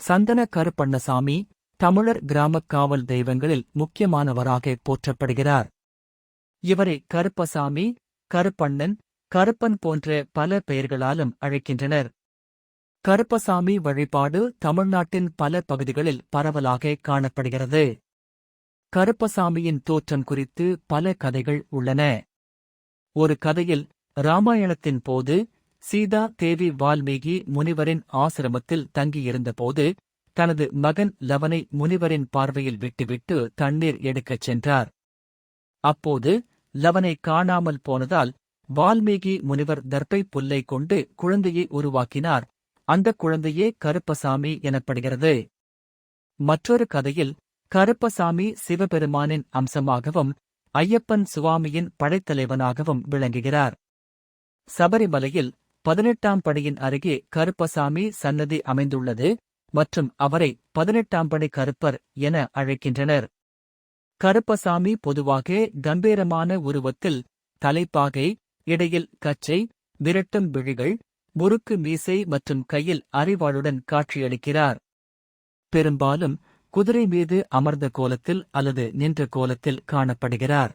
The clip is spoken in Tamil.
சந்தன கருப்பண்ணசாமி தமிழர் கிராமக் காவல் தெய்வங்களில் முக்கியமானவராக போற்றப்படுகிறார். இவரை கருப்பசாமி கருப்பண்ணன் கருப்பன் போன்ற பல பெயர்களாலும் அழைக்கின்றனர். கருப்பசாமி வழிபாடு தமிழ்நாட்டின் பல பகுதிகளில் பரவலாக காணப்படுகிறது. கருப்பசாமியின் தோற்றம் குறித்து பல கதைகள் உள்ளன. ஒரு கதையில் ராமாயணத்தின் போது சீதா தேவி வால்மீகி முனிவரின் ஆசிரமத்தில் தங்கியிருந்தபோது தனது மகன் லவனை முனிவரின் பார்வையில் விட்டுவிட்டு தண்ணீர் எடுக்கச் சென்றார். அப்போது லவனை காணாமல் போனதால் வால்மீகி முனிவர் தர்பை புல்லை கொண்டு குழந்தையை உருவாக்கினார். அந்தக் குழந்தையே கருப்பசாமி எனப்படுகிறது. மற்றொரு கதையில் கருப்பசாமி சிவபெருமானின் அம்சமாகவும் ஐயப்பன் சுவாமியின் படைத்தலைவனாகவும் விளங்குகிறார். சபரிமலையில் பதினெட்டாம் படியின் அருகே கருப்பசாமி சன்னதி அமைந்துள்ளது மற்றும் அவரை பதினெட்டாம் படை கருப்பர் என அழைக்கின்றனர். கருப்பசாமி பொதுவாக கம்பீரமான உருவத்தில் தலைப்பாகை இடையில் கச்சை விரட்டும் விழிகள் முறுக்கு மீசை மற்றும் கையில் அறிவாளுடன் காட்சியளிக்கிறார். பெரும்பாலும் குதிரை மீது அமர்ந்த கோலத்தில் அல்லது நின்ற கோலத்தில் காணப்படுகிறார்.